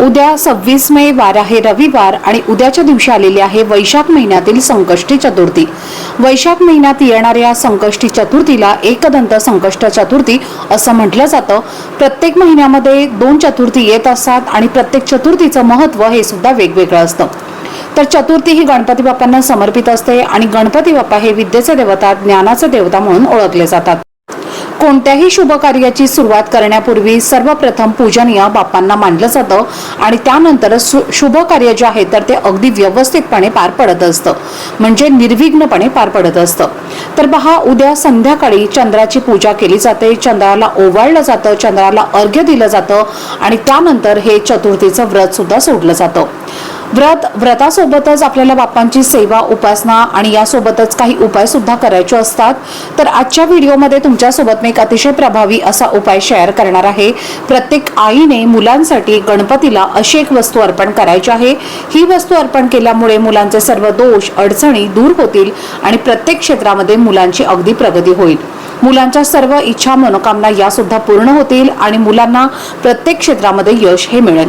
उद्या सव्वीस मे वार आहे रविवार आणि उद्याच्या दिवशी आलेली आहे वैशाख महिन्यातील संकष्टी चतुर्थी. वैशाख महिन्यात येणाऱ्या संकष्टी चतुर्थीला एकदंत संकष्ट चतुर्थी असं म्हटलं जातं. प्रत्येक महिन्यामध्ये दोन चतुर्थी येत असतात आणि प्रत्येक चतुर्थीचं महत्त्व हे सुद्धा वेगवेगळं असतं. तर चतुर्थी ही गणपती बाप्पांना समर्पित असते आणि गणपती बाप्पा हे विद्येचे देवता ज्ञानाचे देवता म्हणून ओळखले जातात. कोणत्याही शुभ कार्याची सुरुवात करण्यापूर्वी सर्वप्रथम पूजनीय बाप्पांना मानलं जातं आणि त्यानंतर शुभ कार्य जे आहे तर ते अगदी व्यवस्थितपणे पार पडत असतं. म्हणजे निर्विघ्नपणे पार पडत असतं. तर पहा उद्या संध्याकाळी चंद्राची पूजा केली जाते. चंद्राला ओवाळलं जातं चंद्राला अर्घ्य दिलं जातं आणि त्यानंतर हे चतुर्थीचं व्रत सुद्धा सोडलं जातं. व्रत व्रतासोबतच आपल्याला बाप्पांची सेवा उपासना आणि यासोबतच काही उपाय सुद्धा करायचे असतात. तर आजच्या व्हिडिओमध्ये तुमच्यासोबत मी एक अतिशय प्रभावी असा उपाय शेअर करणार आहे. प्रत्येक आईने मुलांसाठी गणपतीला अशी एक वस्तू अर्पण करायची आहे. ही वस्तू अर्पण केल्यामुळे मुलांचे सर्व दोष अडचणी दूर होतील आणि प्रत्येक क्षेत्रामध्ये मुलांची अगदी प्रगती होईल. मुलांच्या सर्व इच्छा मनोकामना यासुद्धा पूर्ण होतील आणि मुलांना प्रत्येक क्षेत्रामध्ये यश हे मिळेल.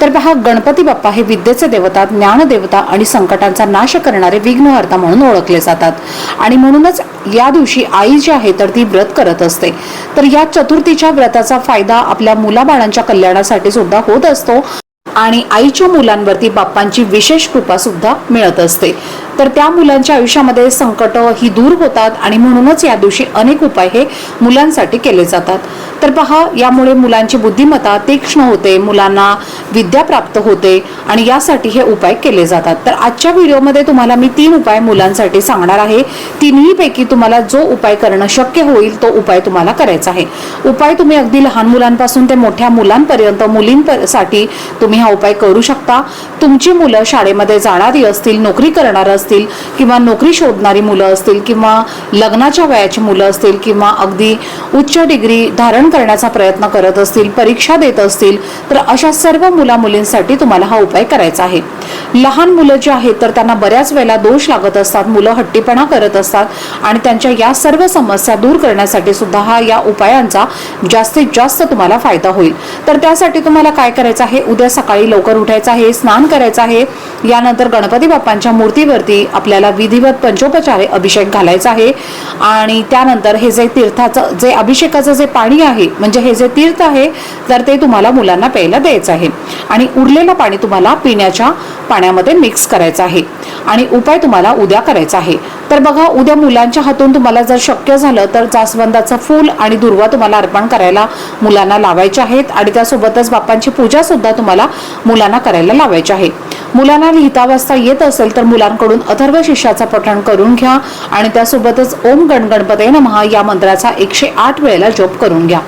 तर पहा गणपती बाप्पा हे विद्येचे देवता ज्ञानदेवता आणि संकटांचा नाश करणारे विघ्नहर्ता म्हणून ओळखले जातात. आणि म्हणूनच या दिवशी आई जी आहे तर ती व्रत करत असते. तर या चतुर्थीच्या व्रताचा फायदा आपल्या मुलाबाळांच्या कल्याणासाठी सुद्धा होत असतो आणि आईच्या मुलांवरती बाप्पांची विशेष कृपा सुद्धा मिळत असते. तर त्या मुलांच्या आयुष्यामध्ये संकट ही दूर होतात आणि म्हणूनच या दिवशी अनेक उपाय हे मुलांसाठी केले जातात. तर पहा यामुळे मुलांची बुद्धिमत्ता तीक्ष्ण होते मुलांना विद्या प्राप्त होते आणि यासाठी हे उपाय केले जातात. तर आजच्या व्हिडिओमध्ये तुम्हाला मी तीन उपाय मुलांसाठी सांगणार आहे. तिन्हीपैकी तुम्हाला जो उपाय करणं शक्य होईल तो उपाय तुम्हाला करायचा आहे. उपाय तुम्ही अगदी लहान मुलांपासून ते मोठ्या मुलांपर्यंत मुलींसाठी तुम्ही हा उपाय करू शकता. तुमची मुलं शाळेमध्ये जाणारी असतील नोकरी करणार असतील किंवा नोकरी शोधणारी मुलं असतील किंवा लग्नाच्या वयाची मुलं असतील किंवा अगदी उच्च डिग्री धारण करण्याचा प्रयत्न करत असतील परीक्षा देत असतील तर अशा सर्व मुला मुलींसाठी तुम्हाला हा उपाय करायचा आहे. लहान मुलं जी आहेत तर त्यांना बऱ्याच वेळेला दोष लागत असतात मुलं हट्टीपणा करत असतात आणि त्यांच्या या सर्व समस्या दूर करण्यासाठी सुद्धा हा या उपायांचा जास्तीत जास्त तुम्हाला फायदा होईल. तर त्यासाठी तुम्हाला काय करायचं आहे? उद्या सकाळी लवकर उठायचं आहे स्नान करायचं आहे. यानंतर गणपती बाप्पांच्या मूर्तीवरती आपल्याला विधिवत पंचोपचारे अभिषेक घालायचा आहे. आणि त्यानंतर हे जे तीर्थाचं जे अभिषेकाचं जे पाणी आहे म्हणजे हे जे तीर्थ आहे तर ते तुम्हाला मुलांना प्यायला द्यायचं आहे. आणि उरलेलं पाणी तुम्हाला पिण्याच्या पाण्यामध्ये मिक्स करायचं आहे. आणि उपाय तुम्हाला उद्या करायचा आहे. तर बघा उद्या मुलांच्या हातून तुम्हाला जर शक्य झालं तर जास्वंदाचं फूल आणि दुर्वा तुम्हाला अर्पण करायला मुलांना लावायचे आहेत. आणि त्यासोबतच बाप्पांची पूजा सुद्धा तुम्हाला मुलांना करायला लावायची आहे. मुलांना लिहिता वाचता येत असेल तर मुलांकडून अथर्व शिष्याचा पठण करून घ्या आणि त्यासोबतच ओम गणगणपते नमहा या मंत्राचा एकशे आठ वेळेला जप करून घ्या.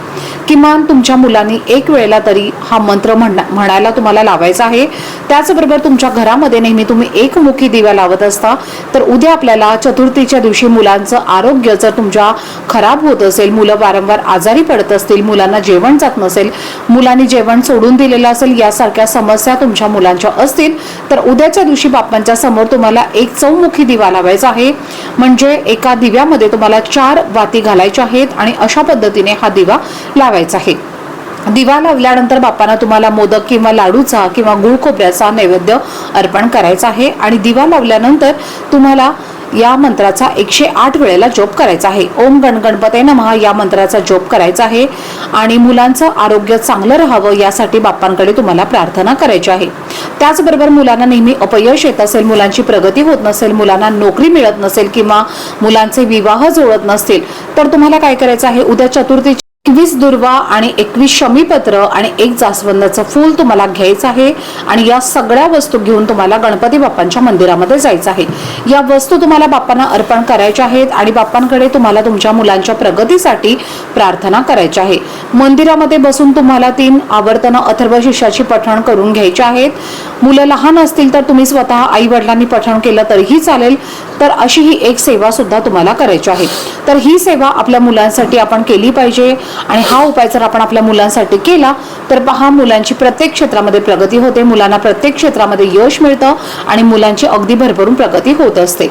किमान तुमच्या मुलांनी एक वेळेला तरी हा मंत्र म्हणायला तुम्हाला लावायचा आहे. त्याचबरोबर तुमच्या घरामध्ये नेहमी तुम्ही एकमुखी दिवा लावत असता तर उद्या आपल्याला चतुर्थीच्या दिवशी मुलांचं आरोग्य जर तुमच्या खराब होत असेल मुलं वारंवार आजारी पडत असतील मुलांना जेवण जात नसेल मुलांनी जेवण सोडून दिलेलं असेल यासारख्या समस्या तुमच्या मुलांच्या असतील तर उद्याच्या दिवशी बाप्पांच्या समोर तुम्हाला एक चौमुखी दिवा लावायचा आहे. म्हणजे एका दिव्यामध्ये तुम्हाला चार वाती घालायच्या आहेत आणि अशा पद्धतीने हा दिवा लावायचा आहे. दिवा लावल्यानंतर बाप्पांना तुम्हाला मोदक किंवा लाडूचा किंवा गुळ खोबऱ्याचा नैवेद्य अर्पण करायचा आहे. आणि दिवा लावल्यानंतर तुम्हाला या मंत्राचा एकशे आठ वेळेला जोप करायचा आहे. ओम गण गणपते नमः या मंत्राचा जोप करायचा आहे. आणि मुलांचं आरोग्य चांगलं राहावं यासाठी बाप्पांकडे तुम्हाला प्रार्थना करायची आहे. त्याचबरोबर मुलांना नेहमी अपयश येत असेल मुलांची प्रगती होत नसेल मुलांना नोकरी मिळत नसेल किंवा मुलांचे विवाह जुळत नसतील तर तुम्हाला काय करायचं आहे? उद्या चतुर्थी एकवीस दुर्वा आणि एकवीस शमीपत्र आणि एक जास्वंदाचं फूल तुम्हाला घ्यायचं आहे आणि या सगळ्या वस्तू घेऊन तुम्हाला गणपती बाप्पांच्या मंदिरामध्ये जायचं आहे. या वस्तू तुम्हाला बाप्पांना अर्पण करायच्या आहेत आणि बाप्पांकडे तुम्हाला तुमच्या मुलांच्या प्रगतीसाठी प्रार्थना करायची आहे. मंदिरामध्ये बसून तुम्हाला तीन आवर्तनं अथर्व शिष्याची पठण करून घ्यायची आहेत. मुलं लहान असतील तर तुम्ही स्वतः आई वडिलांनी पठण केलं तरीही चालेल. तर अशी ही एक सेवा सुद्धा तुम्हाला करायची आहे. तर ही सेवा आपल्या मुलांसाठी आपण केली पाहिजे आणि हा उपाय जर आपण आपल्या मुलांसाठी केला तर पहा मुलांची प्रत्येक क्षेत्रामध्ये प्रगती होते मुलांना प्रत्येक क्षेत्रामध्ये यश मिळतं आणि मुलांची अगदी भरभरून प्रगती होत असते.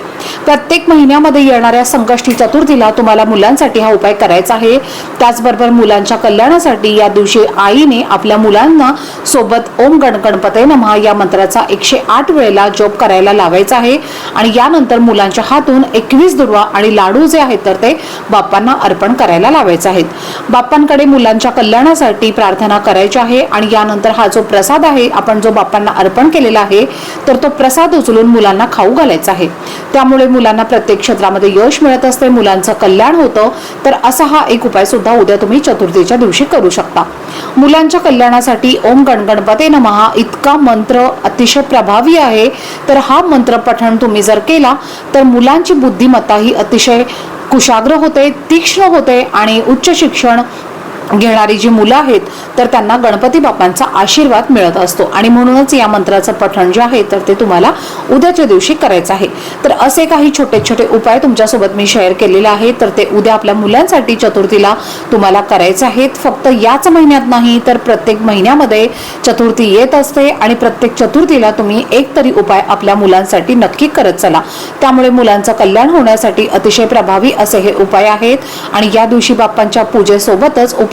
प्रत्येक महिन्यामध्ये येणाऱ्या संकष्टी चतुर्थीला तुम्हाला मुलांसाठी हा उपाय करायचा आहे. त्याचबरोबर मुलांच्या कल्याणासाठी या दिवशी आईने आपल्या मुलांना सोबत ओम गण गणपते नमहा या मंत्राचा एकशे आठ वेळेला जप करायला लावायचा आहे. आणि यानंतर मुलांच्या हातून एकवीस दुर्वा आणि लाडू जे आहेत तर ते बाप्पांना अर्पण करायला लावायचे आहेत. बाप्पांकडे मुलांच्या कल्याणासाठी प्रार्थना करायची आहे आणि यानंतर हा जो प्रसाद आहे आपण जो बाप्पांना अर्पण केलेला आहे तर तो प्रसाद उचलून मुलांना खाऊ घालायचा आहे. त्यामुळे मुलांना प्रत्येक क्षेत्रामध्ये यश मिळत असते मुलांचं कल्याण होतं. तर असा हा एक उपाय सुद्धा उद्या तुम्ही चतुर्थीच्या दिवशी करू शकता. मुलांच्या कल्याणासाठी ओम गणगणपते नमहा इतका मंत्र अतिशय प्रभावी आहे. तर हा मंत्र पठण तुम्ही जर केला तर मुलांची बुद्धिमत्ता ही अतिशय कुशाग्र होते तीक्ष्ण होते आणि उच्च शिक्षण घेणारी जी मुलं आहेत तर त्यांना गणपती बाप्पांचा आशीर्वाद मिळत असतो. आणि म्हणूनच या मंत्राचं पठण जे आहे तर ते तुम्हाला उद्याच्या दिवशी करायचं आहे. तर असे काही छोटे छोटे उपाय तुमच्यासोबत मी शेअर केलेले आहेत तर ते उद्या आपल्या मुलांसाठी चतुर्थीला तुम्हाला करायचे आहेत. फक्त याच महिन्यात नाही तर प्रत्येक महिन्यामध्ये चतुर्थी येत असते आणि प्रत्येक चतुर्थीला तुम्ही एक तरी उपाय आपल्या मुलांसाठी नक्की करत चला. त्यामुळे मुलांचं कल्याण होण्यासाठी अतिशय प्रभावी असे हे उपाय आहेत. आणि या दिवशी बाप्पांच्या पूजेसोबतच